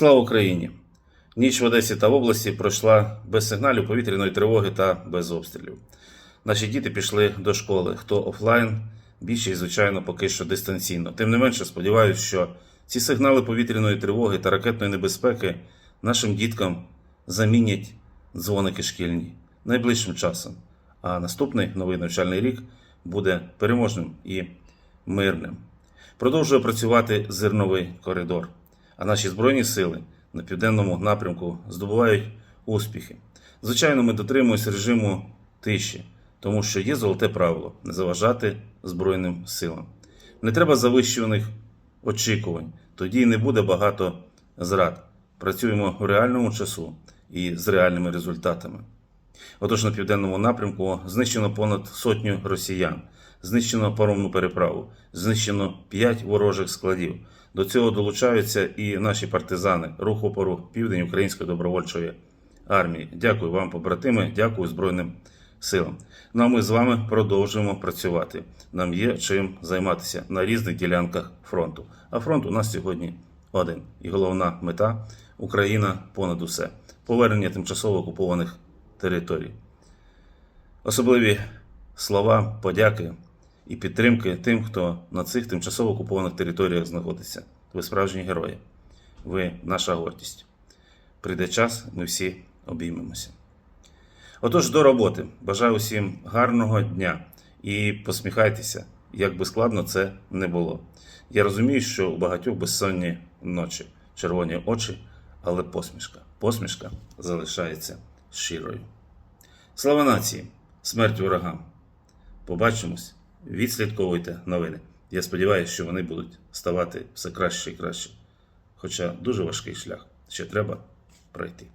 Слава Україні! Ніч в Одесі та в області пройшла без сигналів повітряної тривоги та без обстрілів. Наші діти пішли до школи, хто офлайн, більшість, звичайно, поки що дистанційно. Тим не менше, сподіваюся, що ці сигнали повітряної тривоги та ракетної небезпеки нашим діткам замінять дзвоники шкільні найближчим часом. А наступний новий навчальний рік буде переможним і мирним. Продовжує працювати зерновий коридор, а наші збройні сили на південному напрямку здобувають успіхи. Звичайно, ми дотримуємося режиму тиші, тому що є золоте правило не заважати Збройним силам. Не треба завищуваних очікувань, тоді не буде багато зрад. Працюємо в реальному часу і з реальними результатами. Отож, на південному напрямку знищено понад сотню росіян, знищено паромну переправу, знищено 5 ворожих складів. До цього долучаються і наші партизани рух опору Південь Української добровольчої армії. Дякую вам, побратими, дякую Збройним силам. Ну а ми з вами продовжуємо працювати. Нам є чим займатися на різних ділянках фронту. А фронт у нас сьогодні один. І головна мета Україна понад усе повернення тимчасово окупованих територій. Особливі слова подяки і підтримки тим, хто на цих тимчасово окупованих територіях знаходиться. Ви справжні герої. Ви наша гордість. Прийде час, ми всі обіймемося. Отож, до роботи. Бажаю усім гарного дня і посміхайтеся, як би складно це не було. Я розумію, що у багатьох безсонні ночі, червоні очі, але посмішка. Посмішка залишається щирою. Слава нації! Смерть ворогам! Побачимось, відслідковуйте новини. Я сподіваюся, що вони будуть ставати все краще і краще. Хоча дуже важкий шлях ще треба пройти.